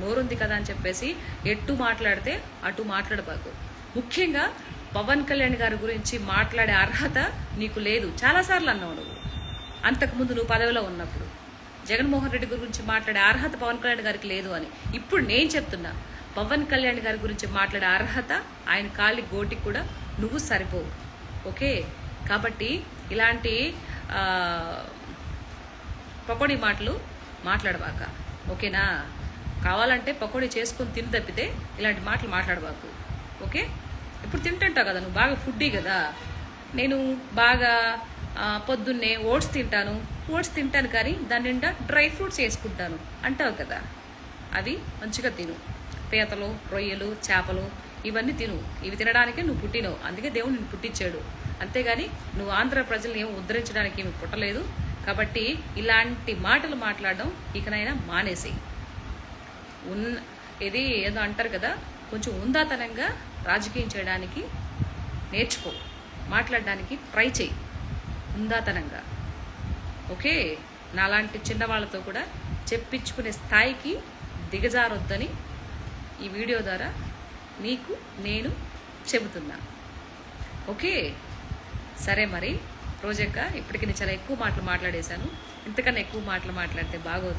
నోరుంది కదా అని చెప్పేసి ఎటు మాట్లాడితే అటు మాట్లాడబాకు. ముఖ్యంగా పవన్ కళ్యాణ్ గారి గురించి మాట్లాడే అర్హత నీకు లేదు. చాలాసార్లు అన్నావు నువ్వు. అంతకుముందు నువ్వు పదవిలో ఉన్నప్పుడు. జగన్మోహన్ రెడ్డి గురించి మాట్లాడే అర్హత పవన్ కళ్యాణ్ గారికి లేదు అని. ఇప్పుడు నేను చెప్తున్నా పవన్ కళ్యాణ్ గారి గురించి మాట్లాడే అర్హత ఆయన కాలి గోటికి కూడా నువ్వు సరిపోవు. ఓకే? కాబట్టి ఇలాంటి ఆ, పకోడీ మాటలు మాట్లాడబాక. ఓకేనా? కావాలంటే పకోడీ చేసుకొని తిని తప్పితే ఇలాంటి మాటలు మాట్లాడబాకు. ఓకే? ఇప్పుడు తింటుంటావు కదా నువ్వు? బాగా ఫుడ్డీ కదా. నేను బాగా పొద్దున్నే ఓట్స్ తింటాను. ఓట్స్ తింటాను కానీ దాని నిండా డ్రై ఫ్రూట్స్ వేసుకుంటాను. అంటావు కదా? అవి మంచిగా తిను. పీతలు రొయ్యలు చేపలు ఇవన్నీ తిను. ఇవి తినడానికే నువ్వు పుట్టినవు. అందుకే దేవుడు నిన్ను పుట్టించాడు. అంతేగాని నువ్వు ఆంధ్ర ప్రజల్ని ఏమి ఉద్ధరించడానికి ఏమి పుట్టలేదు. కాబట్టి ఇలాంటి మాటలు మాట్లాడడం ఇకనైనా మానేసి ఉన్ ఇది ఏదో అంటారు కదా కొంచెం ఉందాతనంగా రాజకీయం చేయడానికి నేర్చుకో మాట్లాడడానికి ట్రై చేయి ఉందాతనంగా. ఓకే? నాలాంటి చిన్నవాళ్ళతో కూడా చెప్పించుకునే స్థాయికి దిగజారొద్దని ఈ వీడియో ద్వారా నీకు నేను చెబుతున్నా. ఓకే? సరే మరి రోజక్క ఇప్పటికి నేను చాలా ఎక్కువ మాటలు మాట్లాడేశాను. ఇంతకన్నా ఎక్కువ మాటలు మాట్లాడితే బాగోదు.